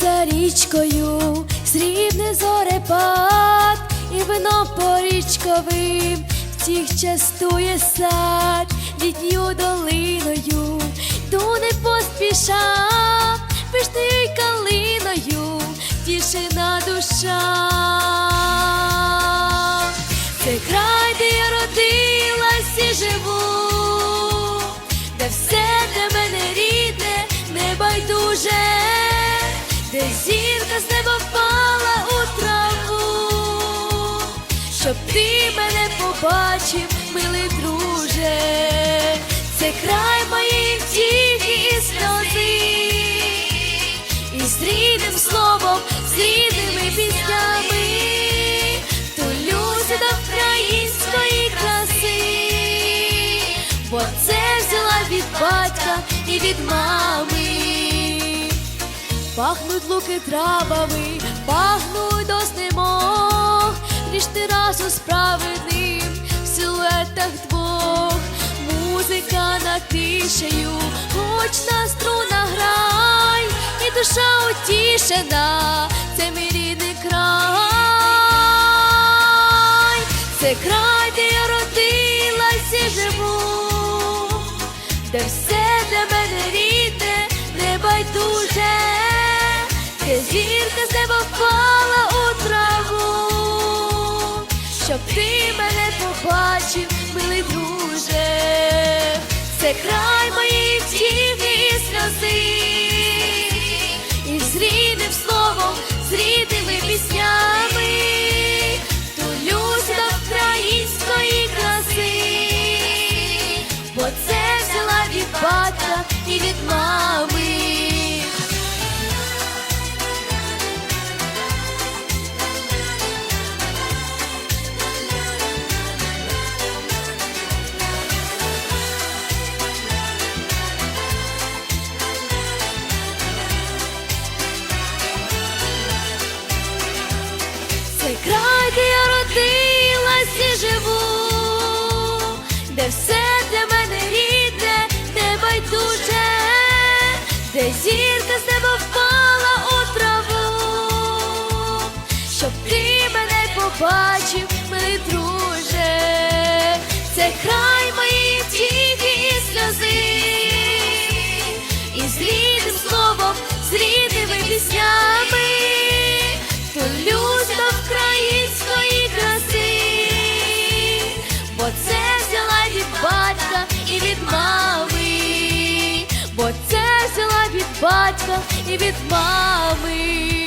за річкою, срібне зорепад, і вино порічковим. Всіх частує сад літню долиною, ту не поспіша, пишною калиною, тішина душа. Зірка з неба впала у траву, щоб ти мене побачив, милий друже, це край моєї втіхи і сльози, і з рідним словом, з рідними піснями, тулюся до української краси, бо це взяла від батька і від мами. Пахнуть луки травами, пахнуть до снемох, ліж ти разу справедним в силуетах двох, музика над тишею, хоч на струнах грай, і душа утішена, це мій рідний край, це край, з неба впала у траву, щоб ти мене побачив, милий друже, це край моєї втіхи і сльози, і з рідним словом, з рідними піснями, тулюся до української краси. Бо це взяла від батька і від мами. Бо це взяла від батька і від мами.